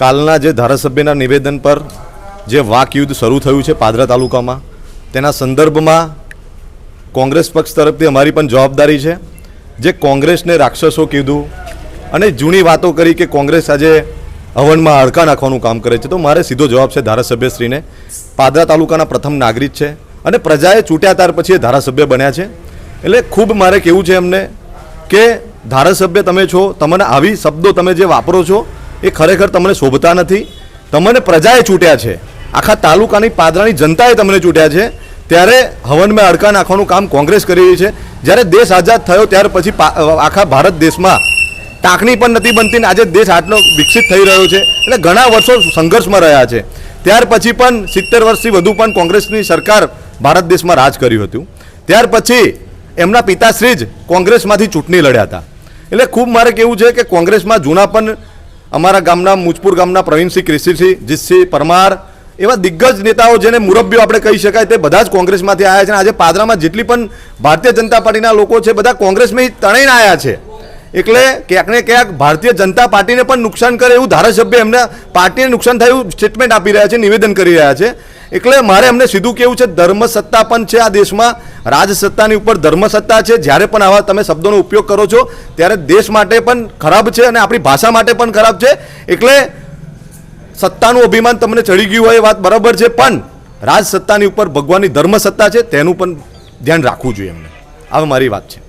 કાલના જે ધારાસભ્યના નિવેદન પર જે વાક યુદ્ધ શરૂ થયું છે પાદરા તાલુકામાં, તેના સંદર્ભમાં કોંગ્રેસ પક્ષ તરફથી અમારી પણ જવાબદારી છે. જે કોંગ્રેસને રાક્ષસો કીધું અને જૂની વાતો કરી કે કોંગ્રેસ આજે હવનમાં હડકા નાખવાનું કામ કરે છે, તો મારે સીધો જવાબ છે ધારાસભ્યશ્રીને. પાદરા તાલુકાના પ્રથમ નાગરિક છે અને પ્રજાએ ચૂંટ્યા ત્યાર પછી એ ધારાસભ્ય બન્યા છે. એટલે ખૂબ મારે કેવું છે એમને કે ધારાસભ્ય તમે છો, તમને આવી શબ્દો તમે જે વાપરો છો એ ખરેખર તમને શોભતા નથી. તમને પ્રજાએ ચૂંટ્યા છે. આખા તાલુકાની પાદરાની જનતાએ તમને ચૂંટ્યા છે. ત્યારે હવનમાં અડકા નાખવાનું કામ કોંગ્રેસ કરી રહી છે. જ્યારે દેશ આઝાદ થયો ત્યાર પછી આખા ભારત દેશમાં ટાંકણી પણ નથી બનતી ને આજે દેશ આટલો વિકસિત થઈ રહ્યો છે એટલે ઘણા વર્ષો સંઘર્ષમાં રહ્યા છે. ત્યાર પછી પણ સિત્તેર વર્ષથી વધુ પણ કોંગ્રેસની સરકાર ભારત દેશમાં રાજ કર્યું હતું. ત્યાર પછી એમના પિતાશ્રી જ કોંગ્રેસમાંથી ચૂંટણી લડ્યા હતા. એટલે ખૂબ મારે કેવું છે કે કોંગ્રેસમાં જૂના પણ અમારા ગામના, મુજપુર ગામના પ્રવીણસિંહ કૃષિસિંહ જીતસિંહ પરમાર, એવા દિગ્ગજ નેતાઓ જેને મુરબ્બીઓ આપણે કહી શકાય તે બધા જ કોંગ્રેસમાંથી આવ્યા છે. અને આજે પાદરામાં જેટલી પણ ભારતીય જનતા પાર્ટીના લોકો છે, બધા કોંગ્રેસમાં તણાઈને આવ્યા છે. એટલે ક્યાંક ને ક્યાંક ભારતીય જનતા પાર્ટીને પણ નુકસાન કરે એવું ધારાસભ્ય એમને પાર્ટીને નુકસાન થાય સ્ટેટમેન્ટ આપી રહ્યા છે, નિવેદન કરી રહ્યા છે. એટલે મારે એમને સીધું કેવું છે ધર્મ સત્તા પણ છે આ દેશમાં. રાજસત્તાની ઉપર ધર્મ સત્તા છે, જ્યારે પણ આવા તમે શબ્દોનો ઉપયોગ કરો છો, ત્યારે દેશ માટે પણ ખરાબ છે અને આપણી ભાષા માટે પણ ખરાબ છે. એટલે સત્તાનું અભિમાન તમને ચડી ગયું હોય એ વાત બરાબર છે, પણ રાજ સત્તાની ઉપર ભગવાનની ધર્મ સત્તા છે, તેનું પણ ધ્યાન રાખવું જોઈએ એમને. આ મારી વાત છે.